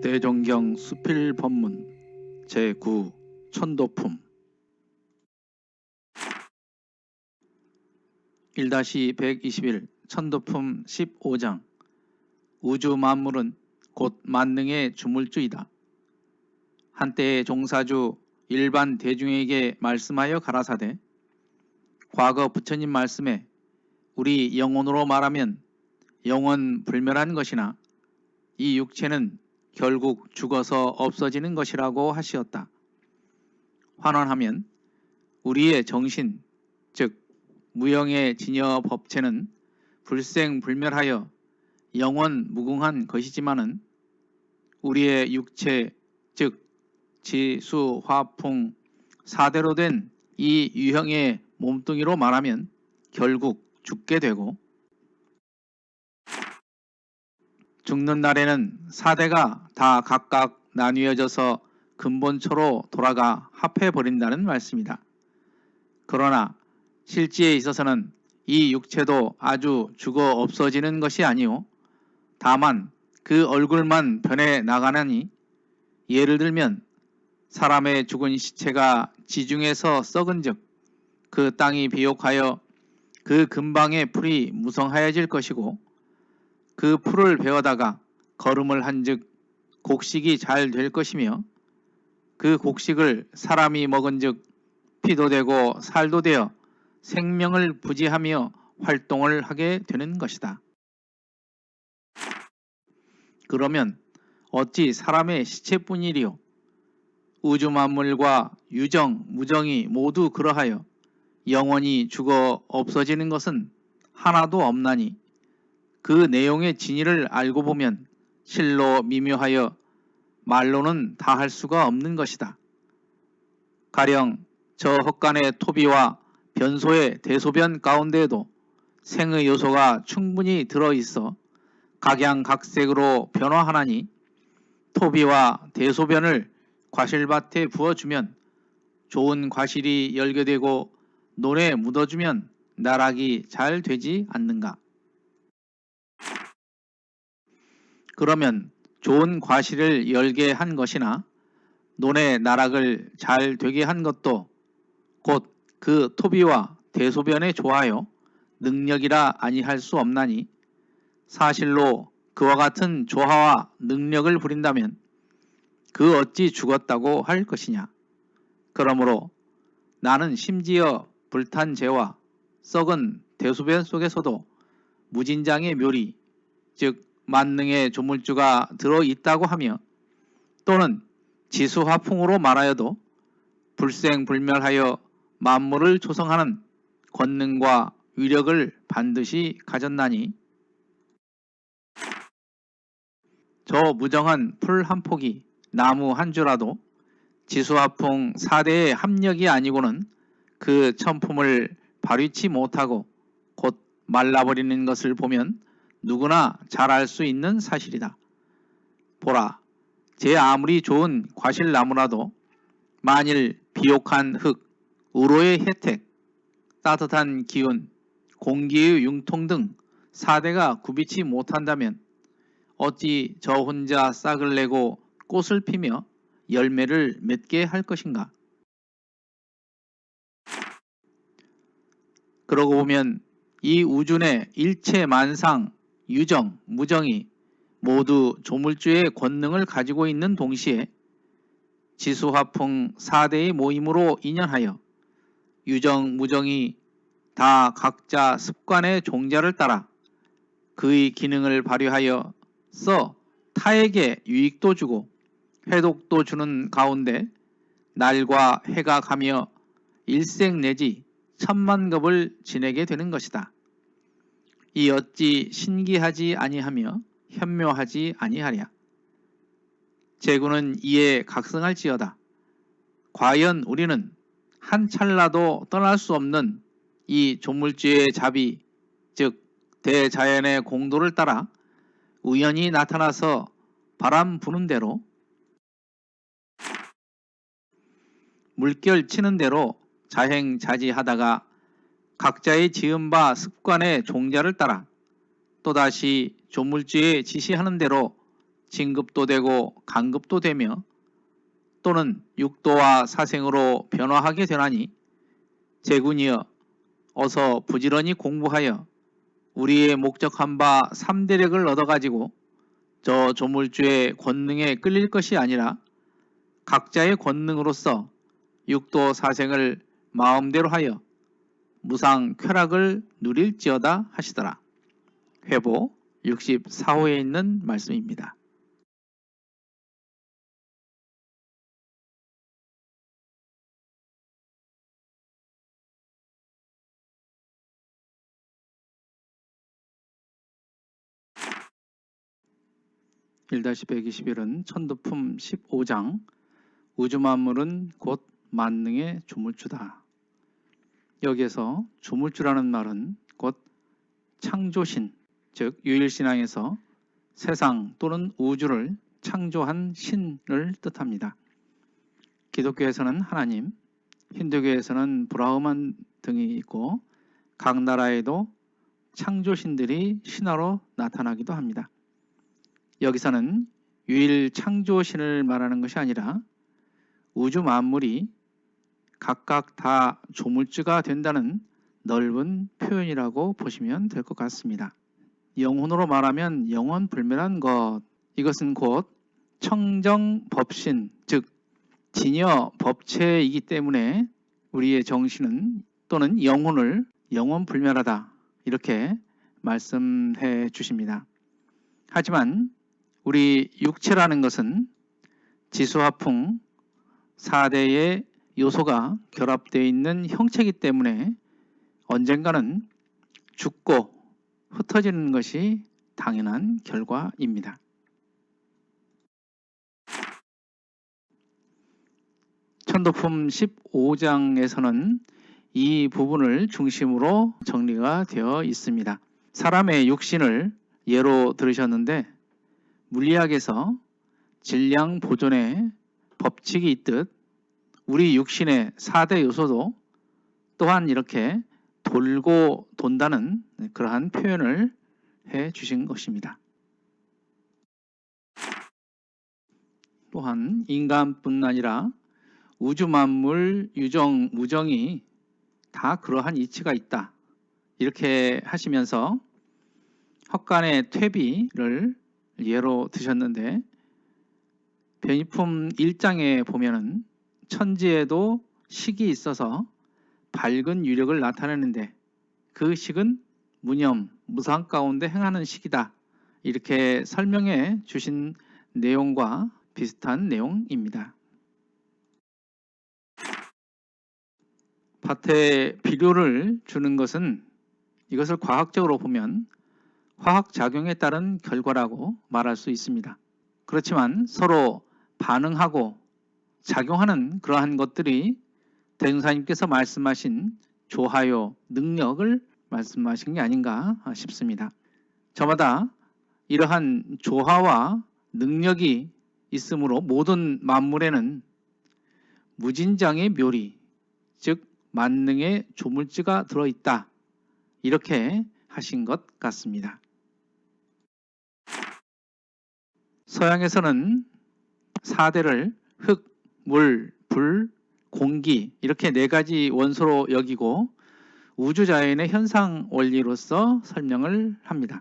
대종경 수필 법문 제9 천도품 1-121 천도품 15장 우주 만물은 곧 만능의 주물주이다. 한때의 종사주 일반 대중에게 말씀하여 가라사대 과거 부처님 말씀에 우리 영혼으로 말하면 영혼 불멸한 것이나 이 육체는 결국 죽어서 없어지는 것이라고 하시었다. 환원하면 우리의 정신, 즉 무형의 진여 법체는 불생불멸하여 영원 무궁한 것이지만은 우리의 육체, 즉 지수, 화풍, 사대로 된 이 유형의 몸뚱이로 말하면 결국 죽게 되고 죽는 날에는 사대가 다 각각 나뉘어져서 근본초로 돌아가 합해버린다는 말씀이다. 그러나 실지에 있어서는 이 육체도 아주 죽어 없어지는 것이 아니오. 다만 그 얼굴만 변해 나가느니 예를 들면 사람의 죽은 시체가 지중에서 썩은 즉 그 땅이 비옥하여 그 근방의 풀이 무성하여질 것이고 그 풀을 베어다가 걸음을 한즉 곡식이 잘 될 것이며 그 곡식을 사람이 먹은즉 피도 되고 살도 되어 생명을 부지하며 활동을 하게 되는 것이다. 그러면 어찌 사람의 시체뿐이리요? 우주 만물과 유정, 무정이 모두 그러하여 영원히 죽어 없어지는 것은 하나도 없나니 그 내용의 진위를 알고 보면 실로 미묘하여 말로는 다 할 수가 없는 것이다. 가령 저 헛간의 토비와 변소의 대소변 가운데에도 생의 요소가 충분히 들어있어 각양각색으로 변화하나니 토비와 대소변을 과실밭에 부어주면 좋은 과실이 열게 되고 논에 묻어주면 나락이 잘 되지 않는가. 그러면 좋은 과실을 열게 한 것이나 논의 나락을 잘 되게 한 것도 곧 그 토비와 대소변에 좋아요 능력이라 아니할 수 없나니 사실로 그와 같은 조화와 능력을 부린다면 그 어찌 죽었다고 할 것이냐. 그러므로 나는 심지어 불탄 재와 썩은 대소변 속에서도 무진장의 묘리, 즉 만능의 조물주가 들어있다고 하며 또는 지수화풍으로 말하여도 불생불멸하여 만물을 조성하는 권능과 위력을 반드시 가졌나니 저 무정한 풀 한 폭이 나무 한 주라도 지수화풍 4대의 합력이 아니고는 그 천품을 발휘치 못하고 곧 말라버리는 것을 보면 누구나 잘 알 수 있는 사실이다. 보라, 제 아무리 좋은 과실나무라도 만일 비옥한 흙, 우로의 혜택, 따뜻한 기운, 공기의 융통 등 사대가 구비치 못한다면 어찌 저 혼자 싹을 내고 꽃을 피며 열매를 맺게 할 것인가? 그러고 보면 이 우주 내 일체 만상 유정, 무정이 모두 조물주의 권능을 가지고 있는 동시에 지수화풍 4대의 모임으로 인연하여 유정, 무정이 다 각자 습관의 종자를 따라 그의 기능을 발휘하여 써 타에게 유익도 주고 해독도 주는 가운데 날과 해가 가며 일생 내지 천만급을 지내게 되는 것이다. 이 어찌 신기하지 아니하며 현묘하지 아니하랴. 제구는 이에 각성할지어다. 과연 우리는 한 찰나도 떠날 수 없는 이 조물주의 자비, 즉 대자연의 공도를 따라 우연히 나타나서 바람 부는 대로 물결 치는 대로 자행자지하다가 각자의 지은 바 습관의 종자를 따라 또다시 조물주에 지시하는 대로 진급도 되고 간급도 되며 또는 육도와 사생으로 변화하게 되나니 제군이여 어서 부지런히 공부하여 우리의 목적한 바 3대력을 얻어가지고 저 조물주의 권능에 끌릴 것이 아니라 각자의 권능으로서 육도 사생을 마음대로 하여 무상 쾌락을 누릴지어다 하시더라. 회보 64호에 있는 말씀입니다. (1-121은) 천도품 15장 우주만물은 곧 만능의 조물주다. 여기에서 조물주라는 말은 곧 창조신, 즉 유일신앙에서 세상 또는 우주를 창조한 신을 뜻합니다. 기독교에서는 하나님, 힌두교에서는 브라흐만 등이 있고 각 나라에도 창조신들이 신화로 나타나기도 합니다. 여기서는 유일 창조신을 말하는 것이 아니라 우주 만물이 각각 다 조물주가 된다는 넓은 표현이라고 보시면 될 것 같습니다. 영혼으로 말하면 영원 불멸한 것 이것은 곧 청정 법신 즉 진여 법체이기 때문에 우리의 정신은 또는 영혼을 영원 불멸하다 이렇게 말씀해 주십니다. 하지만 우리 육체라는 것은 지수화풍 4대의 요소가 결합되어 있는 형체이기 때문에 언젠가는 죽고 흩어지는 것이 당연한 결과입니다. 천도품 15장에서는 이 부분을 중심으로 정리가 되어 있습니다. 사람의 육신을 예로 들으셨는데 물리학에서 질량 보존의 법칙이 있듯 우리 육신의 4대 요소도 또한 이렇게 돌고 돈다는 그러한 표현을 해 주신 것입니다. 또한 인간뿐 아니라 우주 만물 유정 무정이 다 그러한 이치가 있다. 이렇게 하시면서 헛간의 퇴비를 예로 드셨는데 변이품 1장에 보면은 천지에도 식이 있어서 밝은 유력을 나타내는데 그 식은 무념, 무상 가운데 행하는 식이다. 이렇게 설명해 주신 내용과 비슷한 내용입니다. 밭에 비료를 주는 것은 이것을 과학적으로 보면 화학작용에 따른 결과라고 말할 수 있습니다. 그렇지만 서로 반응하고 작용하는 그러한 것들이 대중사님께서 말씀하신 조하요 능력을 말씀하신 게 아닌가 싶습니다. 저마다 이러한 조화와 능력이 있으므로 모든 만물에는 무진장의 묘리, 즉 만능의 조물주가 들어있다. 이렇게 하신 것 같습니다. 서양에서는 사대를 흙, 물, 불, 공기 이렇게 네 가지 원소로 여기고 우주 자연의 현상 원리로서 설명을 합니다.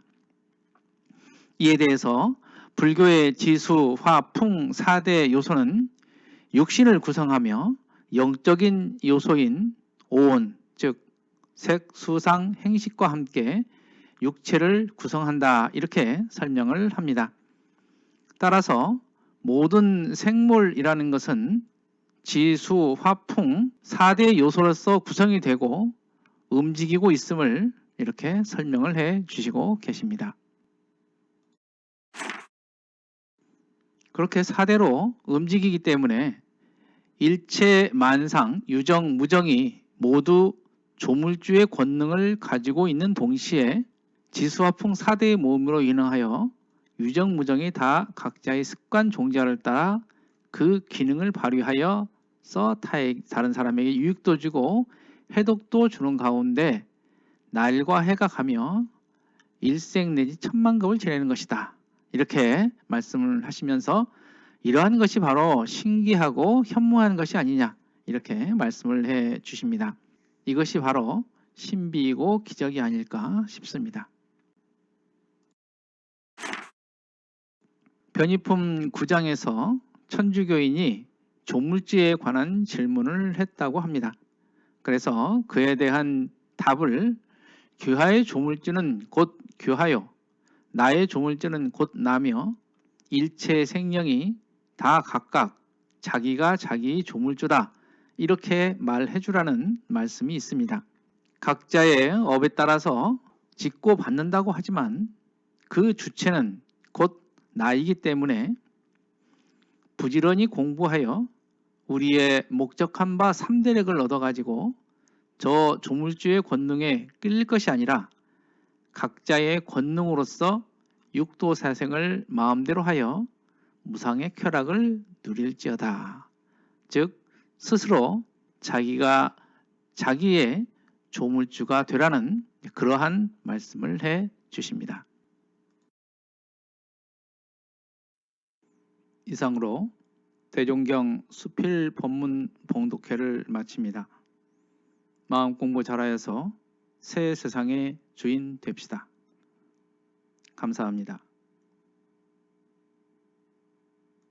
이에 대해서 불교의 지수, 화, 풍 4대 요소는 육신을 구성하며 영적인 요소인 오온, 즉 색, 수상, 행식과 함께 육체를 구성한다 이렇게 설명을 합니다. 따라서 모든 생물이라는 것은 지수, 화풍 4대 요소로서 구성이 되고 움직이고 있음을 이렇게 설명을 해 주시고 계십니다. 그렇게 4대로 움직이기 때문에 일체 만상, 유정, 무정이 모두 조물주의 권능을 가지고 있는 동시에 지수화풍 4대의 모임으로 인하여 유정 무정이 다 각자의 습관 종자를 따라 그 기능을 발휘하여 써 다른 사람에게 유익도 주고 해독도 주는 가운데 날과 해가 가며 일생 내지 천만급을 지내는 것이다. 이렇게 말씀을 하시면서 이러한 것이 바로 신기하고 현무한 것이 아니냐 이렇게 말씀을 해 주십니다. 이것이 바로 신비이고 기적이 아닐까 싶습니다. 변이품 9장에서 천주교인이 조물주에 관한 질문을 했다고 합니다. 그래서 그에 대한 답을 교하의 조물주는 곧 교하요 나의 조물주는 곧 나며 일체 생명이 다 각각 자기가 자기 조물주다 이렇게 말해 주라는 말씀이 있습니다. 각자의 업에 따라서 짓고 받는다고 하지만 그 주체는 곧 나이기 때문에 부지런히 공부하여 우리의 목적한 바 3대력을 얻어가지고 저 조물주의 권능에 끌릴 것이 아니라 각자의 권능으로서 육도 사생을 마음대로 하여 무상의 쾌락을 누릴지어다. 즉 스스로 자기가 자기의 조물주가 되라는 그러한 말씀을 해 주십니다. 이상으로 대종경 수필 법문 봉독회를 마칩니다. 마음 공부 잘하여서 새 세상의 주인 됩시다. 감사합니다.